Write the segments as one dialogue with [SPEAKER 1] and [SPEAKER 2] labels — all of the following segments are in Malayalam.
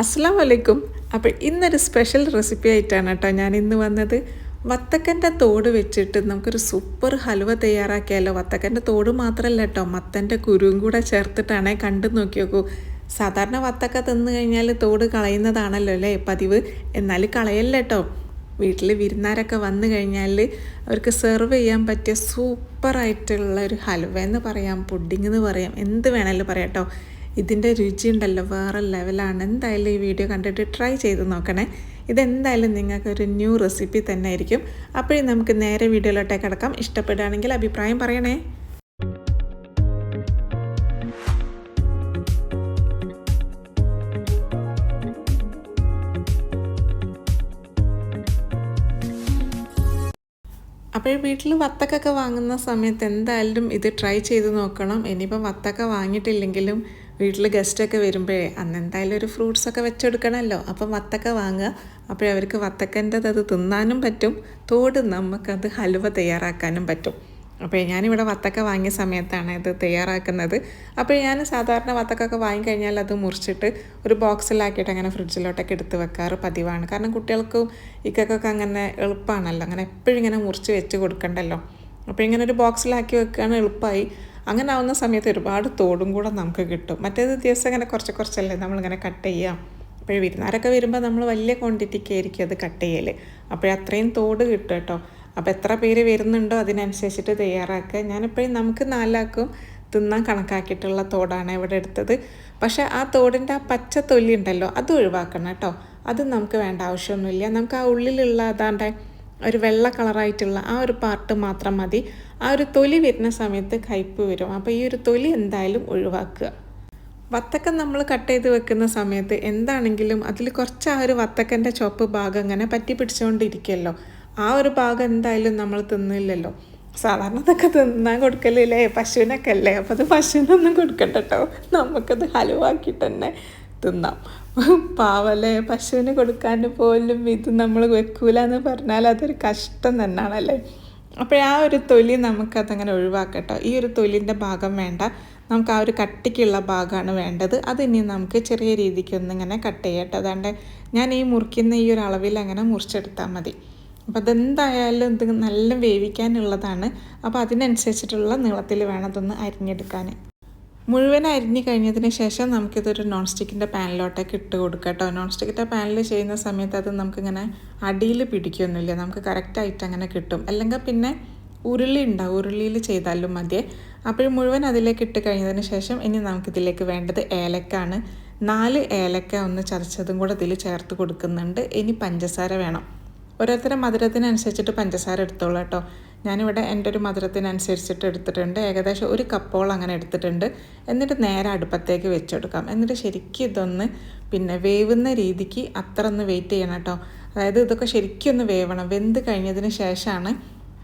[SPEAKER 1] അസ്സാം വലൈക്കും അപ്പോൾ ഇന്നൊരു സ്പെഷ്യൽ റെസിപ്പി ആയിട്ടാണ് കേട്ടോ ഞാൻ ഇന്ന് വന്നത്. വത്തക്കന്റെ തോട് വെച്ചിട്ട് നമുക്കൊരു സൂപ്പർ ഹലുവ തയ്യാറാക്കിയാലോ? വത്തക്കന്റെ തോട് മാത്രമല്ല കേട്ടോ മത്തന്റെ കുരുവും കൂടെ ചേർത്തിട്ടാണേ കണ്ടു നോക്കി നോക്കൂ സാധാരണ വത്തക്ക തിന്നു കഴിഞ്ഞാൽ തോട് കളയുന്നതാണല്ലോ അല്ലേ പതിവ്? എന്നാൽ കളയല്ല കേട്ടോ. വീട്ടിൽ വിരുന്നാരൊക്കെ വന്നു കഴിഞ്ഞാൽ അവർക്ക് സെർവ് ചെയ്യാൻ പറ്റിയ സൂപ്പറായിട്ടുള്ള ഒരു ഹലുവ എന്ന് പറയാം പുഡിംഗ് എന്ന് പറയാം എന്ത് വേണമെങ്കിലും പറയാം കേട്ടോ. ഇതിന്റെ രുചി ഉണ്ടല്ലോ വേറെ ലെവലാണ്. എന്തായാലും ഈ വീഡിയോ കണ്ടിട്ട് ട്രൈ ചെയ്ത് നോക്കണേ. ഇതെന്തായാലും നിങ്ങൾക്കൊരു ന്യൂ റെസിപ്പി തന്നെ ആയിരിക്കും അപ്പോഴും നമുക്ക് നേരെ വീഡിയോയിലോട്ടേ കിടക്കാം. ഇഷ്ടപ്പെടുകയാണെങ്കിൽ അഭിപ്രായം പറയണേ. അപ്പോൾ വീട്ടിൽ വത്തക്കൊക്കെ വാങ്ങുന്ന സമയത്ത് എന്തായാലും ഇത് ട്രൈ ചെയ്ത് നോക്കണം. ഇനിയിപ്പോൾ വത്തക്ക വാങ്ങിയിട്ടില്ലെങ്കിലും വീട്ടിൽ ഗസ്റ്റൊക്കെ വരുമ്പോഴേ അന്ന് എന്തായാലും ഒരു ഫ്രൂട്ട്സൊക്കെ വെച്ചെടുക്കണമല്ലോ അപ്പം വത്തക്ക വാങ്ങുക. അപ്പോൾ അവർക്ക് വത്തക്കന്റെത് അത് തിന്നാനും പറ്റും. തോട് നമുക്കത് ഹലുവ തയ്യാറാക്കാനും പറ്റും. അപ്പോൾ ഞാനിവിടെ വത്തക്ക വാങ്ങിയ സമയത്താണ് ഇത് തയ്യാറാക്കുന്നത്. അപ്പോൾ ഞാൻ സാധാരണ വത്തക്കൊക്കെ വാങ്ങിക്കഴിഞ്ഞാൽ അത് മുറിച്ചിട്ട് ഒരു ബോക്സിലാക്കിയിട്ട് അങ്ങനെ ഫ്രിഡ്ജിലോട്ടൊക്കെ എടുത്ത് വെക്കാറ് പതിവാണ്. കാരണം കുട്ടികൾക്കും ഇക്കൊക്കെ അങ്ങനെ എളുപ്പമാണല്ലോ അങ്ങനെ എപ്പോഴും ഇങ്ങനെ മുറിച്ച് വെച്ച് കൊടുക്കണ്ടല്ലോ. അപ്പോൾ ഇങ്ങനെ ഒരു ബോക്സിലാക്കി വെക്കുകയാണ് എളുപ്പമായി അങ്ങനെ ആവുന്ന സമയത്ത് ഒരുപാട് തോടും കൂടെ നമുക്ക് കിട്ടും. മറ്റേത് ദിവസം ഇങ്ങനെ കുറച്ച് കുറച്ചല്ലേ നമ്മളിങ്ങനെ കട്ട് ചെയ്യാം. അപ്പോൾ വിരുന്നാരൊക്കെ വരുമ്പോൾ നമ്മൾ വലിയ ക്വാണ്ടിറ്റിക്ക് ആയിരിക്കും അത് കട്ട് ചെയ്യൽ അപ്പോഴത്രയും തോട് കിട്ടും കേട്ടോ. അപ്പോൾ എത്ര പേര് വരുന്നുണ്ടോ അതിനനുസരിച്ചിട്ട് തയ്യാറാക്കുക. ഞാനിപ്പോഴും നമുക്ക് നാലാക്കും തിന്നാൻ കണക്കാക്കിയിട്ടുള്ള തോടാണ് ഇവിടെ എടുത്തത്. പക്ഷേ ആ തോടിന്റെ ആ പച്ച തൊല്ലി ഉണ്ടല്ലോ അത് ഒഴിവാക്കണം കേട്ടോ. അത് നമുക്ക് വേണ്ട ആവശ്യമൊന്നുമില്ല. നമുക്ക് ആ ഉള്ളിലുള്ള അതാണ്ട് ഒരു വെള്ള കളറായിട്ടുള്ള ആ ഒരു പാർട്ട് മാത്രം മതി. ആ ഒരു തൊലി വരുന്ന സമയത്ത് കയ്പ് വരും. അപ്പോൾ ഈ ഒരു തൊലി എന്തായാലും ഒഴിവാക്കുക. വത്തക്ക നമ്മൾ കട്ട് ചെയ്ത് വെക്കുന്ന സമയത്ത് എന്താണെങ്കിലും അതിൽ കുറച്ച് ആ ഒരു വത്തക്കന്റെ ചുവപ്പ് ഭാഗം ഇങ്ങനെ പറ്റി പിടിച്ചുകൊണ്ടിരിക്കുമല്ലോ ആ ഒരു ഭാഗം എന്തായാലും നമ്മൾ തിന്നില്ലല്ലോ. സാധാരണ ഇതൊക്കെ തിന്നാൻ കൊടുക്കലില്ലേ? പശുവിനൊക്കെ അല്ലേ? അപ്പോൾ അത് പശുവിനൊന്നും കൊടുക്കണ്ട കേട്ടോ. നമുക്കത് ഹലുവാക്കിയിട്ട് തന്നെ തിന്നാം. പാവല്ലേ പശുവിന് കൊടുക്കാൻ പോലും ഇത് നമ്മൾ വെക്കൂല എന്ന് പറഞ്ഞാൽ അതൊരു കഷ്ടം തന്നെയാണല്ലേ അപ്പോൾ ആ ഒരു തൊലി നമുക്കതങ്ങനെ ഒഴിവാക്കട്ടോ. ഈ ഒരു തൊലിന്റെ ഭാഗം വേണ്ട. നമുക്ക് ആ ഒരു കട്ടിക്കുള്ള ഭാഗമാണ് വേണ്ടത്. അതിനി നമുക്ക് ചെറിയ രീതിക്ക് ഒന്നിങ്ങനെ കട്ട് ചെയ്യട്ടോ. അതുകൊണ്ട് ഞാൻ ഈ മുറിക്കുന്ന ഈ ഒരു അളവിൽ അങ്ങനെ മുറിച്ചെടുത്താൽ മതി. അപ്പോൾ അതെന്തായാലും ഇത് നല്ല വേവിക്കാനുള്ളതാണ്. അപ്പോൾ അതിനനുസരിച്ചിട്ടുള്ള നീളത്തിൽ വേണം അതൊന്ന് അരിഞ്ഞെടുക്കാൻ. മുഴുവൻ അരിഞ്ഞ് കഴിഞ്ഞതിന് ശേഷം നമുക്കിതൊരു നോൺ സ്റ്റിക്കിന്റെ പാനിലോട്ടൊക്കെ ഇട്ട് കൊടുക്കുക കേട്ടോ. നോൺ സ്റ്റിക്കിന്റെ പാനിൽ ചെയ്യുന്ന സമയത്ത് അത് നമുക്കിങ്ങനെ അടിയിൽ പിടിക്കൊന്നുമില്ല. നമുക്ക് കറക്റ്റായിട്ട് അങ്ങനെ കിട്ടും. അല്ലെങ്കിൽ പിന്നെ ഉരുളി ഉണ്ടാവും. ഉരുളിയിൽ ചെയ്താലും മതിയേ അപ്പോഴും മുഴുവൻ അതിലേക്ക് ഇട്ട് കഴിഞ്ഞതിന് ശേഷം ഇനി നമുക്കിതിലേക്ക് വേണ്ടത് ഏലക്കാണ്. നാല് ഏലക്ക ഒന്ന് ചതച്ചതും കൂടെ ഇതിൽ ചേർത്ത് കൊടുക്കുന്നുണ്ട്. ഇനി പഞ്ചസാര വേണം. ഓരോരുത്തരും മധുരത്തിനനുസരിച്ചിട്ട് പഞ്ചസാര എടുത്തോളൂ കേട്ടോ. ഞാനിവിടെ എന്റെ ഒരു മധുരത്തിനനുസരിച്ചിട്ട് എടുത്തിട്ടുണ്ട്. ഏകദേശം ഒരു കപ്പോളം അങ്ങനെ എടുത്തിട്ടുണ്ട്. എന്നിട്ട് നേരെ അടുപ്പത്തേക്ക് വെച്ചെടുക്കാം. എന്നിട്ട് ശരിക്കും ഇതൊന്ന് പിന്നെ വേവുന്ന രീതിക്ക് അത്ര ഒന്ന് വെയിറ്റ് ചെയ്യണം കേട്ടോ. അതായത് ഇതൊക്കെ ശരിക്കും ഒന്ന് വേവണം. വെന്ത് കഴിഞ്ഞതിന് ശേഷമാണ്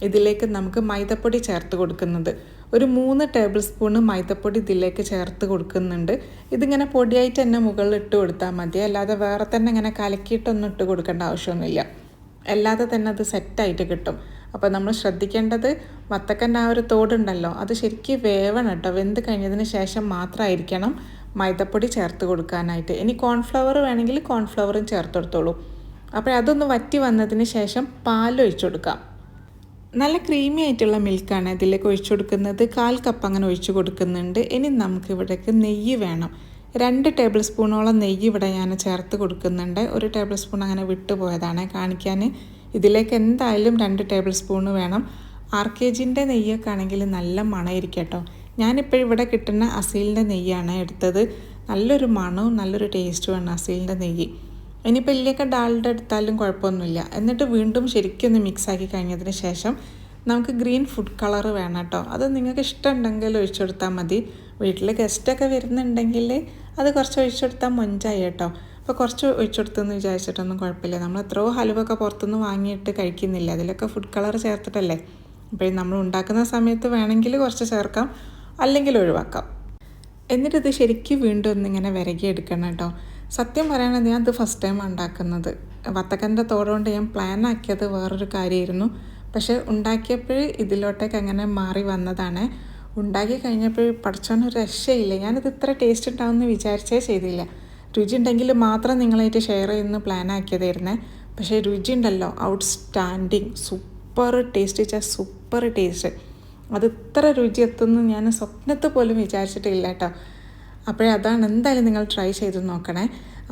[SPEAKER 1] ഇതിലേക്ക് നമുക്ക് മൈദപ്പൊടി ചേർത്ത് കൊടുക്കുന്നത്. ഒരു മൂന്ന് ടേബിൾ സ്പൂണ് മൈദപ്പൊടി ഇതിലേക്ക് ചേർത്ത് കൊടുക്കുന്നുണ്ട്. ഇതിങ്ങനെ പൊടിയായിട്ട് തന്നെ മുകളിൽ ഇട്ട് കൊടുത്താൽ മതി. അല്ലാതെ വേറെ തന്നെ ഇങ്ങനെ കലക്കിയിട്ടൊന്നും ഇട്ട് കൊടുക്കേണ്ട ആവശ്യമൊന്നുമില്ല. അല്ലാതെ തന്നെ അത് സെറ്റായിട്ട് കിട്ടും. അപ്പോൾ നമ്മൾ ശ്രദ്ധിക്കേണ്ടത് വത്തക്കന്റെ ആ ഒരു തോടുണ്ടല്ലോ അത് ശരിക്കും വേവണം കേട്ടോ. വെന്ത് കഴിഞ്ഞതിന് ശേഷം മാത്രമായിരിക്കണം മൈദപ്പൊടി ചേർത്ത് കൊടുക്കാനായിട്ട്. ഇനി കോൺഫ്ലവർ വേണമെങ്കിൽ കോൺഫ്ലവറും ചേർത്ത് കൊടുത്തോളൂ. അപ്പോൾ അതൊന്ന് വറ്റി വന്നതിന് ശേഷം പാൽ ഒഴിച്ചു കൊടുക്കാം. നല്ല ക്രീമി ആയിട്ടുള്ള മിൽക്കാണ് ഇതിലേക്ക് ഒഴിച്ചു കൊടുക്കുന്നത്. കാൽ കപ്പ് അങ്ങനെ ഒഴിച്ചു കൊടുക്കുന്നുണ്ട്. ഇനി നമുക്ക് ഇവിടേക്ക് നെയ്യ് വേണം. രണ്ട് ടേബിൾ സ്പൂണോളം നെയ്യ് ഇവിടെ ഞാൻ ചേർത്ത് കൊടുക്കുന്നുണ്ട്. ഒരു ടേബിൾ സ്പൂൺ അങ്ങനെ വിട്ടുപോയതാണ് കാണിക്കാൻ. ഇതിലേക്ക് എന്തായാലും രണ്ട് ടേബിൾ സ്പൂണ് വേണം. ആർ കെ ജിന്റെ നെയ്യൊക്കെ ആണെങ്കിൽ നല്ല മണമായിരിക്കും കേട്ടോ. ഞാനിപ്പോൾ ഇവിടെ കിട്ടുന്ന അസീലിന്റെ നെയ്യാണ് എടുത്തത്. നല്ലൊരു മണവും നല്ലൊരു ടേസ്റ്റുമാണ് അസീലിന്റെ നെയ്യ്. ഇനിയിപ്പോൾ ഇതിലേക്ക് ഡാൽഡ എടുത്താലും കുഴപ്പമൊന്നുമില്ല. എന്നിട്ട് വീണ്ടും ശരിക്കും ഒന്ന് മിക്സാക്കി കഴിഞ്ഞതിന് ശേഷം നമുക്ക് ഗ്രീൻ ഫുഡ് കളർ വേണം കേട്ടോ. അത് നിങ്ങൾക്ക് ഇഷ്ടമുണ്ടെങ്കിൽ ഒഴിച്ചെടുത്താൽ മതി. വീട്ടിൽ ഗസ്റ്റൊക്കെ വരുന്നുണ്ടെങ്കിൽ അത് കുറച്ച് ഒഴിച്ചെടുത്താൽ മൊഞ്ചായി കേട്ടോ. അപ്പോൾ കുറച്ച് ഒഴിച്ചെടുത്തെന്ന് വിചാരിച്ചിട്ടൊന്നും കുഴപ്പമില്ല. നമ്മൾ എത്രയോ ഹലുവൊക്കെ പുറത്തുനിന്ന് വാങ്ങിയിട്ട് കഴിക്കുന്നില്ല? അതിലൊക്കെ ഫുഡ് കളർ ചേർത്തിട്ടല്ലേ? അപ്പോൾ നമ്മൾ ഉണ്ടാക്കുന്ന സമയത്ത് വേണമെങ്കിൽ കുറച്ച് ചേർക്കാം അല്ലെങ്കിൽ ഒഴിവാക്കാം. എന്നിട്ട് ഇത് ശരിക്കും വീണ്ടും ഒന്നിങ്ങനെ വിരകി എടുക്കണം കേട്ടോ. സത്യം പറയുകയാണെങ്കിൽ ഞാൻ ഇത് ഫസ്റ്റ് ടൈം ഉണ്ടാക്കുന്നത്. വത്തക്കന്റെ തോടുകൊണ്ട് ഞാൻ പ്ലാൻ ആക്കിയത് വേറൊരു കാര്യമായിരുന്നു. പക്ഷേ ഉണ്ടാക്കിയപ്പോൾ ഇതിലോട്ടേക്ക് അങ്ങനെ മാറി വന്നതാണ്. ഉണ്ടാക്കി കഴിഞ്ഞപ്പോൾ പഠിച്ചോന്നൊരു രക്ഷയില്ല. ഞാനിത് ഇത്ര ടേസ്റ്റ് ഉണ്ടാവുമെന്ന് വിചാരിച്ചേ ചെയ്തില്ല. രുചി ഉണ്ടെങ്കിൽ മാത്രം നിങ്ങളായിട്ട് ഷെയർ ചെയ്യുന്ന പ്ലാൻ ആക്കിയതായിരുന്നേ. പക്ഷേ രുചി ഉണ്ടല്ലോ ഔട്ട് സ്റ്റാൻഡിങ് സൂപ്പർ ടേസ്റ്റ് വെച്ചാൽ സൂപ്പർ ടേസ്റ്റ് അത് ഇത്ര രുചി എത്തുമെന്ന് ഞാൻ സ്വപ്നത്തെ പോലും വിചാരിച്ചിട്ടില്ല കേട്ടോ അപ്പോഴേ അതാണ് എന്തായാലും നിങ്ങൾ ട്രൈ ചെയ്ത് നോക്കണേ.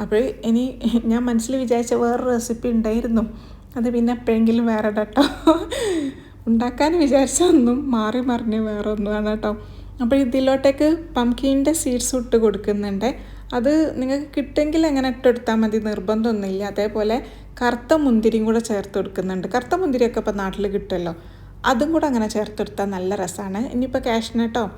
[SPEAKER 1] അപ്പോൾ ഇനി ഞാൻ മനസ്സിൽ വിചാരിച്ച വേറൊരു റെസിപ്പി ഉണ്ടായിരുന്നു. അത് പിന്നെ എപ്പോഴെങ്കിലും വേറെ കേട്ടോ ഉണ്ടാക്കാൻ വിചാരിച്ചൊന്നും മാറി മറിഞ്ഞ് വേറെ ഒന്നുമാണ് കേട്ടോ അപ്പോൾ ഇതിലോട്ടേക്ക് പംകിന്റെ സീഡ്സ് ഇട്ട് കൊടുക്കുന്നുണ്ട്. അത് നിങ്ങൾക്ക് കിട്ടുമെങ്കിൽ അങ്ങനെ ഇട്ടെടുത്താൽ മതി നിർബന്ധമൊന്നുമില്ല. അതേപോലെ കറുത്ത മുന്തിരിയും കൂടെ ചേർത്ത് കൊടുക്കുന്നുണ്ട്. കറുത്ത മുന്തിരിയൊക്കെ ഇപ്പോൾ നാട്ടിൽ കിട്ടുമല്ലോ. അതും കൂടെ അങ്ങനെ ചേർത്തെടുത്താൽ നല്ല രസമാണ്. ഇനിയിപ്പോൾ കാഷ്നട്ടോ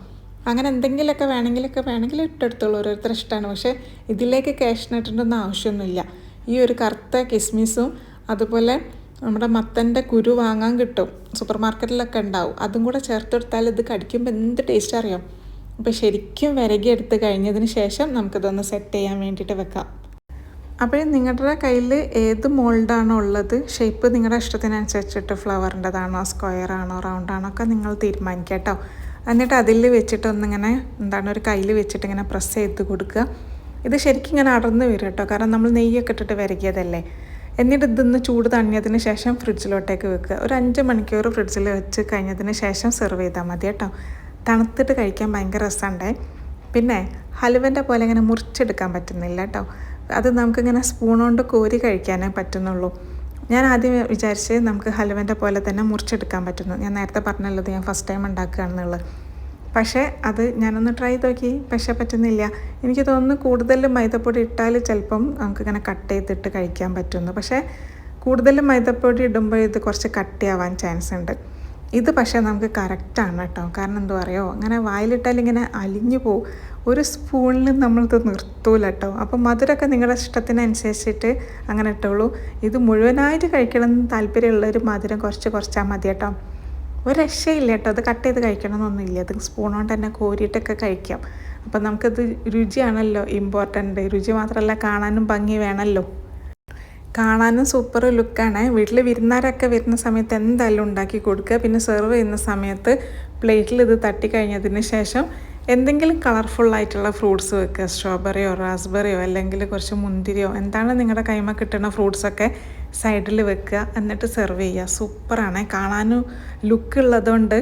[SPEAKER 1] അങ്ങനെ എന്തെങ്കിലുമൊക്കെ വേണമെങ്കിലൊക്കെ വേണമെങ്കിൽ ഇട്ടെടുത്തോളൂ. ഓരോരുത്തർ ഇഷ്ടമാണ്. പക്ഷേ ഇതിലേക്ക് കാഷ്നട്ടിന്റെ ആവശ്യമൊന്നുമില്ല. ഈ ഒരു കറുത്ത കിസ്മിസും അതുപോലെ നമ്മുടെ മത്തന്റെ കുരു വാങ്ങാൻ കിട്ടും. സൂപ്പർ മാർക്കറ്റിലൊക്കെ ഉണ്ടാവും. അതും കൂടെ ചേർത്തെടുത്താൽ ഇത് കടിക്കുമ്പോൾ എന്ത് ടേസ്റ്റ് അറിയാം? അപ്പോൾ ശരിക്കും വിരകി എടുത്ത് കഴിഞ്ഞതിന് ശേഷം നമുക്കതൊന്ന് സെറ്റ് ചെയ്യാൻ വേണ്ടിയിട്ട് വെക്കാം. അപ്പോൾ നിങ്ങളുടെ കയ്യിൽ ഏത് മോൾഡാണോ ഉള്ളത് ഷേപ്പ് നിങ്ങളുടെ ഇഷ്ടത്തിനനുസരിച്ചിട്ട് ഫ്ലവറിന്റെതാണോ സ്ക്വയർ ആണോ റൗണ്ട് ആണോ ഒക്കെ നിങ്ങൾ തീരുമാനിക്കുക കേട്ടോ. എന്നിട്ട് അതിൽ വെച്ചിട്ട് ഒന്നിങ്ങനെ എന്താണ് ഒരു കയ്യിൽ വെച്ചിട്ട് ഇങ്ങനെ പ്രസ് ചെയ്ത് കൊടുക്കുക. ഇത് ശരിക്കും ഇങ്ങനെ അടർന്ന് വരും കേട്ടോ കാരണം നമ്മൾ നെയ്യൊക്കെ ഇട്ടിട്ട് വരകിയതല്ലേ. എന്നിട്ട് ഇതൊന്ന് ചൂട് തണിഞ്ഞതിന് ശേഷം ഫ്രിഡ്ജിലോട്ടേക്ക് വെക്കുക. ഒരു അഞ്ച് മണിക്കൂർ ഫ്രിഡ്ജിൽ വെച്ച് കഴിഞ്ഞതിന് ശേഷം സെർവ് ചെയ്താൽ മതി കേട്ടോ. തണുത്തിട്ട് കഴിക്കാൻ ഭയങ്കര രസമുണ്ടേ. പിന്നെ ഹലുവന്റെ പോലെ ഇങ്ങനെ മുറിച്ചെടുക്കാൻ പറ്റുന്നില്ല കേട്ടോ അത് നമുക്കിങ്ങനെ സ്പൂൺ കൊണ്ട് കോരി കഴിക്കാനേ പറ്റുന്നുള്ളൂ. ഞാൻ ആദ്യം വിചാരിച്ച് നമുക്ക് ഹലുവന്റെ പോലെ തന്നെ മുറിച്ചെടുക്കാൻ പറ്റുന്നു. ഞാൻ നേരത്തെ പറഞ്ഞല്ലോ ഞാൻ ഫസ്റ്റ് ടൈം ഉണ്ടാക്കുകയാണെന്നുള്ളത്. പക്ഷേ അത് ഞാനൊന്ന് ട്രൈ ചെയ്ത് നോക്കി. പക്ഷേ പറ്റുന്നില്ല. എനിക്ക് തോന്നുന്നു കൂടുതൽ മൈദപ്പൊടി ഇട്ടാൽ ചിലപ്പം നമുക്കിങ്ങനെ കട്ട് ചെയ്തിട്ട് കഴിക്കാൻ പറ്റുന്നു. പക്ഷേ കൂടുതൽ മൈദപ്പൊടി ഇടുമ്പോൾ ഇത് കുറച്ച് കട്ടിയാവാൻ ചാൻസ് ഉണ്ട്. ഇത് പക്ഷേ നമുക്ക് കറക്റ്റാണ് കേട്ടോ. കാരണം എന്തോ അറിയോ? അങ്ങനെ വായിലിട്ടാൽ ഇങ്ങനെ അലിഞ്ഞു പോകും ഒരു സ്പൂണിൽ നമ്മളിത് നിർത്തൂല കേട്ടോ. അപ്പോൾ മധുരമൊക്കെ നിങ്ങളുടെ ഇഷ്ടത്തിനനുസരിച്ചിട്ട് അങ്ങനെ ഇട്ടോളൂ. ഇത് മുഴുവനായിട്ട് കഴിക്കണം എന്ന് താല്പര്യമുള്ളൊരു മധുരം കുറച്ച് കുറച്ചാൽ മതി കേട്ടോ. ഒരു രക്ഷയില്ല കേട്ടോ. അത് കട്ട് ചെയ്ത് കഴിക്കണമെന്നൊന്നുമില്ല. അത് സ്പൂൺ കൊണ്ട് തന്നെ കോരിയിട്ടൊക്കെ കഴിക്കാം. അപ്പം നമുക്കത് രുചിയാണല്ലോ ഇമ്പോർട്ടന്റ് രുചി മാത്രമല്ല കാണാനും ഭംഗി വേണമല്ലോ കാണാനും സൂപ്പർ ലുക്കാണ് വീട്ടിൽ വിരുന്നാരൊക്കെ വരുന്ന സമയത്ത് എന്തായാലും ഉണ്ടാക്കി കൊടുക്കുക. പിന്നെ സെർവ് ചെയ്യുന്ന സമയത്ത് പ്ലേറ്റിൽ ഇത് തട്ടി കഴിഞ്ഞതിന് ശേഷം എന്തെങ്കിലും കളർഫുൾ ആയിട്ടുള്ള ഫ്രൂട്ട്സ് വെക്കുക. സ്ട്രോബെറിയോ റാസ്ബെറിയോ അല്ലെങ്കിൽ കുറച്ച് മുന്തിരിയോ എന്താണ് നിങ്ങളുടെ കൈമ കിട്ടുന്ന ഫ്രൂട്ട്സൊക്കെ സൈഡിൽ വെക്കുക. എന്നിട്ട് സെർവ് ചെയ്യുക. സൂപ്പറാണ് കാണാനും ലുക്ക് ഉള്ളതുകൊണ്ട്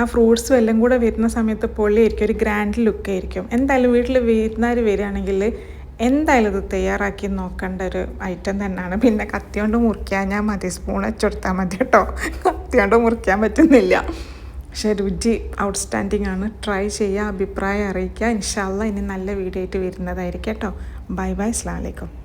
[SPEAKER 1] ആ ഫ്രൂട്ട്സും എല്ലാം കൂടെ വരുന്ന സമയത്ത് പൊള്ളിയായിരിക്കും. ഒരു ഗ്രാൻഡ് ലുക്കായിരിക്കും എന്തായാലും വീട്ടിൽ വിരുന്നാർ വരികയാണെങ്കിൽ എന്തായാലും ഇത് തയ്യാറാക്കി നോക്കേണ്ട ഒരു ഐറ്റം തന്നെയാണ്. പിന്നെ കത്തി കൊണ്ട് മുറിക്കാൻ ഞാൻ മതി. സ്പൂൺ വെച്ചെടുത്താൽ മതി കേട്ടോ. കത്തി കൊണ്ട് മുറിക്കാൻ പറ്റുന്നില്ല. പക്ഷേ രുചി ഔട്ട്സ്റ്റാൻഡിങ് ആണ്. ട്രൈ ചെയ്യുക അഭിപ്രായം അറിയിക്കുക. ഇൻഷാല്ല ഇനി നല്ല വീഡിയോ ആയിട്ട് വരുന്നതായിരിക്കും കേട്ടോ. ബൈ ബൈ അസ്ലാം വലൈക്കും